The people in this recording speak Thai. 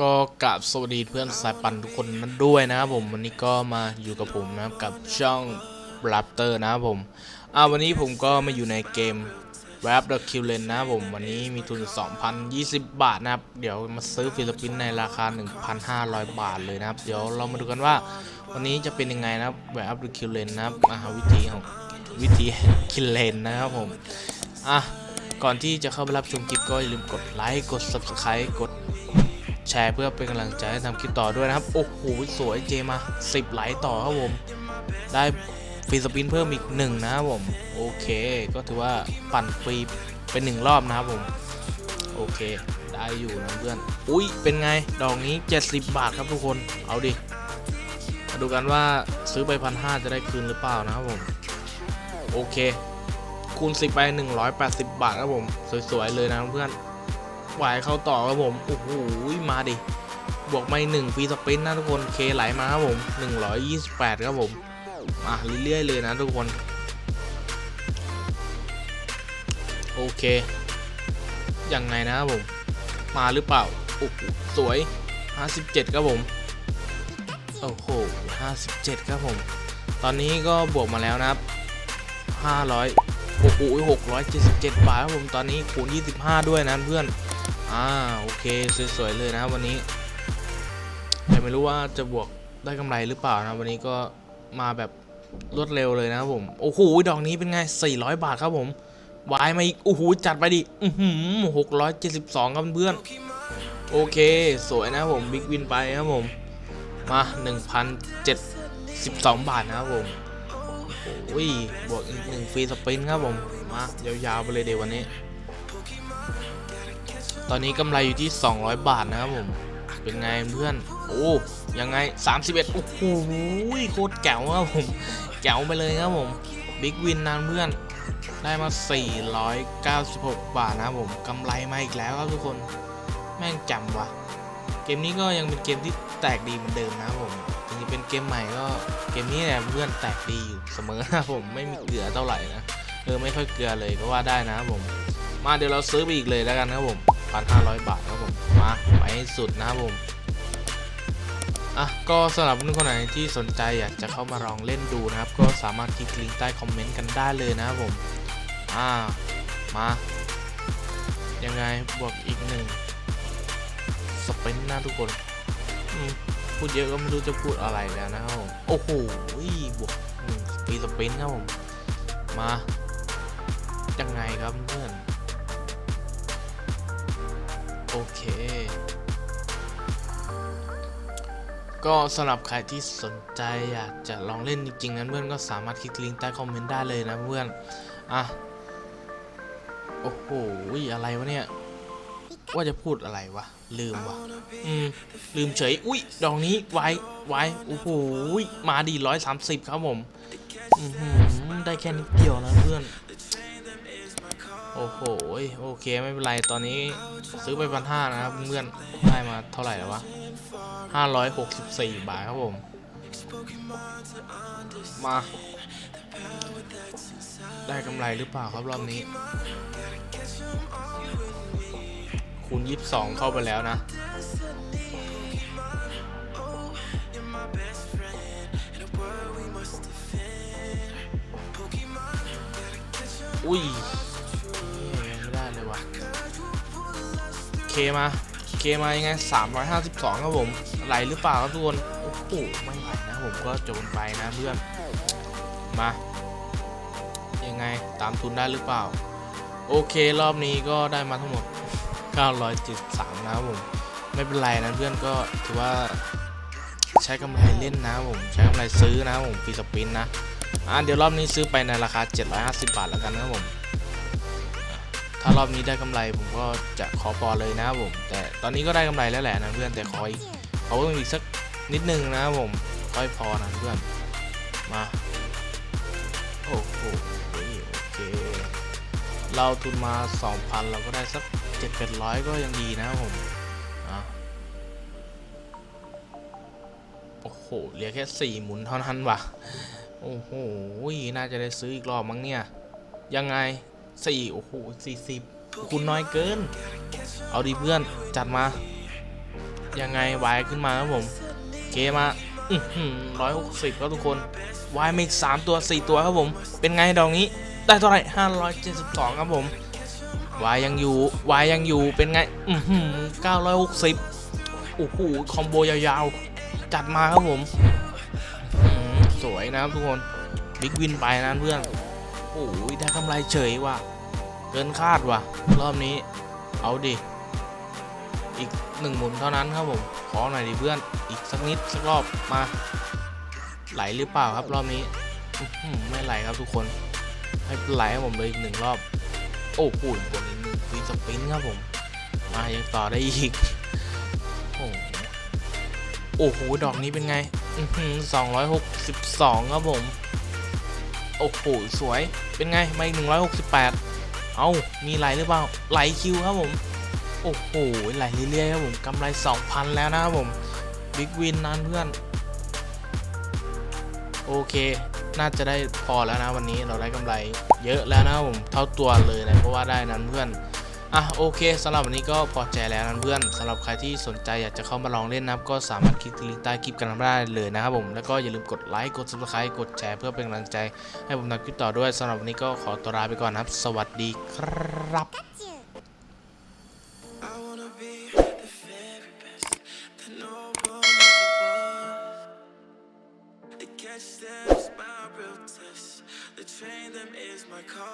ก็กราบสวัสดีเพื่อนสายปั่นทุกคนนั้นด้วยนะครับผมวันนี้ก็มาอยู่กับผมนะครับกับช่อง Raptor นะครับผมอ่าวันนี้ผมก็มาอยู่ในเกม Rap the Kill l a n นะครับผมวันนี้มีทุน 2,020 บาทนะครับ เดี๋ยวมาซื้อฟิลิปปินส์ในราคา 1,500 บาทเลยนะครับ เดี๋ยวเรามาดูกันว่า วันนี้จะเป็นยังไงนะครับ Rap the Kill l a n นะครับอาวิธีของวิธี Kill l a n นะครับผมอะก่อนที่จะเข้าไปรับชมคลิปก็อย่าลืมกดไลค์กด Subscribe กด แชร์เพื่อเป็นกำลังใจให้ทำคลิปต่อด้วยนะครับ โอ้โห สวยเจมา 10 ไหลต่อครับผม ได้ฟรีสปินเพิ่มอีกหนึ่งนะครับผม โอเค ก็ถือว่าปั่นฟรีเป็นหนึ่งรอบนะครับผม โอเค ได้อยู่นะเพื่อน อุ้ยเป็นไง ดอกนี้ 70 บาทครับทุกคน เอาดิ มาดูกันว่าซื้อไปพันห้าจะได้คืนหรือเปล่านะครับผม โอเค คูณ 10 ไป 180 บาทครับผม สวยๆเลยนะเพื่อน วายเข้าต่อครับผมโอ้โหมาดิบวกไม่หนึ่งฟรีสปินนะทุกคนเคไหลมาครับผม128ครับผมมาเรื่อยๆเลยนะทุกคน โอเคยังไงนะครับผม มาหรือเปล่าโอ้โหสวย 57ครับผมโอ้โห57ครับผม ตอนนี้ก็บวกมาแล้วนะครับ500โอ้โห677 บาทครับผม ตอนนี้คูณ 25 ด้วยนะเพื่อน อ่าโอเคสวยๆเลยนะครับวันนี้แต่ไม่รู้ว่าจะบวกได้กำไรหรือเปล่านะวันนี้ก็มาแบบรวดเร็วเลยนะครับผมโอ้โหดอกนี้เป็นไง 400 บาทครับผมวายมาอีกโอ้โหจัดไปดิอือหือ672ครับเพื่อนโอเค สวยนะครับผมบิ๊กวินไปครับผมมา1,072บาทนะครับผมโอ้ยบวกอีกหนึ่งฟรีสปรินต์ครับผมมายาวๆไปเลยเดี๋ยววันนี้ ตอนนี้กำไรอยู่ที่ 200 บาทนะครับผม เป็นไงเพื่อน โอ้ยังไง 31 โอ้โหโคตรแก๋วครับผมแก๋วไปเลยครับผมบิ๊กวินนะเพื่อนได้มา 496 บาทนะครับผมกำไรมาอีกแล้วครับทุกคน แม่งจำว่ะ เกมนี้ก็ยังเป็นเกมที่แตกดีเหมือนเดิมนะครับผมถึงจะเป็นเกมใหม่ก็เกมนี้เนี่ยเพื่อนแตกดีอยู่เสมอนะครับผมไม่มีเกลือเท่าไหร่นะเออไม่ค่อยเกลือเลยก็ว่าได้นะครับผม มาเดี๋ยวเราซื้อไปอีกเลยแล้วกันนะครับผม 1,500 บาทครับผม มาไปสุดนะครับผมอะก็สำหรับเพื่อนคนไหนที่สนใจอยากจะเข้ามาลองเล่นดูนะครับ ก็สามารถคลิกลิงก์ใต้คอมเมนต์กันได้เลยนะครับผมอ่ามายังไงบวกอีกหนึ่งสเปนนะทุกคนพูดเยอะก็ไม่รู้จะพูดอะไรแล้วนะครับผมโอ้โหบวกปีสเปนครับผมมายังไงครับเพื่อน เค ก็สำหรับใครที่สนใจอยากจะลองเล่นจริงๆนั้นเพื่อนก็สามารถคลิกลิงก์ใต้คอมเมนต์ได้เลยนะเพื่อน อะ โอ้โห อะไรวะเนี่ย ว่าจะพูดอะไรวะ ลืมวะอืม ลืมเฉย อุ้ย ดอกนี้ไว้ไว้โอ้โห มาดีร้อยสามสิบครับผมอือหือได้แค่นิดเดียวนะเพื่อน โอ้โหโอเคไม่เป็นไรตอนนี้ซื้อไปพันห้านะครับเพื่อนได้มาเท่าไหร่แล้ววะห้าร้อยหกสิบสี่บาทครับผม มา ได้กำไรหรือเปล่าครับรอบนี้ คูณยี่สิบสองเข้าไปแล้วนะ อุ้ย มาเคมายังไง 352 ครับผม ไหลหรือเปล่าครับทุกคน โอ้โห ไม่ไหลนะผมก็จบไปนะเพื่อน มา ยังไงตามทุนได้หรือเปล่า โอเครอบนี้ก็ได้มาทั้งหมด 973 นะครับผม ไม่เป็นไรนะเพื่อนก็ถือว่าใช้กำไรเล่นนะผม ใช้กำไรซื้อนะครับผมฟรีสปินนะ อะเดี๋ยวรอบนี้ซื้อไปในราคา 750 บาทแล้วกันนะครับผม ถ้ารอบนี้ได้กำไรผมก็จะขอปอเลยนะครับผม แต่ตอนนี้ก็ได้กำไรแล้วแหละนะเพื่อนแต่ขออีกขอเพิ่มอีกสักนิดนึงนะครับผมค่อยพอนะเพื่อนมาโอ้โหโอเค เราทุนมา 2,000 เราก็ได้สัก7-800 ก็ยังดีนะผมอะโอ้โหเหลือแค่ 4 หมุนเท่านั้นวะโอ้โห น่าจะได้ซื้ออีกรอบมั้งเนี่ย ยังไง สี่โอ้โหสี่สิบคุณน้อยเกิน เอาดิเพื่อนจัดมา ยังไงวายขึ้นมาครับผมเคมาร้อยหกสิบครับทุกคนวายมีสามตัวสี่ตัวครับผม เป็นไงดอกนี้ ได้เท่าไหร่ห้าร้อยเจ็ดสิบสองครับผมวายยังอยู่วายยังอยู่เป็นไงอือหือเก้าร้อยหกสิบโอ้โหคอมโบยาวๆ จัดมาครับผม สวยนะครับทุกคน บิ๊กวินไปนะเพื่อน โอ้ยได้กำไรเฉยว่ะ เกินคาดว่ะ รอบนี้ เอาดิ อีกหนึ่งหมุนเท่านั้นครับผม ขอหน่อยดิเพื่อน อีกสักนิดสักรอบมา ไหลหรือเปล่าครับรอบนี้ ไม่ไหลครับทุกคน ให้ไหลให้ผมเลยอีกหนึ่งรอบ โอ้โหบนนี้วีสปินครับผม มายังต่อได้อีก โอ้โหโอ้โห ดอกนี้เป็นไงสองร้อยหกสิบสองครับผม โอ้โห สวย เป็นไง มาอีกหนึ่งร้อยหกสิบแปดเอามีไหลหรือเปล่า ไหลคิวครับผม โอ้โห ไหลเรื่อยๆครับผมกำไร 2,000 แล้วนะครับผม บิ๊กวินนั่นเพื่อน โอเค น่าจะได้พอแล้วนะวันนี้เราได้กำไรเยอะแล้วนะครับผม เท่าตัวเลยนะ เพราะว่าได้นั้นเพื่อน อะโอเคสำหรับวันนี้ก็พอใจแล้วนะเพื่อนสำหรับใครที่สนใจอยากจะเข้ามาลองเล่นนะครับก็สามารถคลิกที่ลิงก์ใต้คลิปกันได้เลยนะครับผมแล้วก็อย่าลืมกดไลค์กด subscribe กดแชร์เพื่อเป็นกำลังใจ ให้ผมทำคลิปต่อด้วยสำหรับวันนี้ก็ขอตัวลาไปก่อนนะครับ สวัสดีครับ I wanna be the very best that no one ever was. The catch steps, my real test. The train them is my car.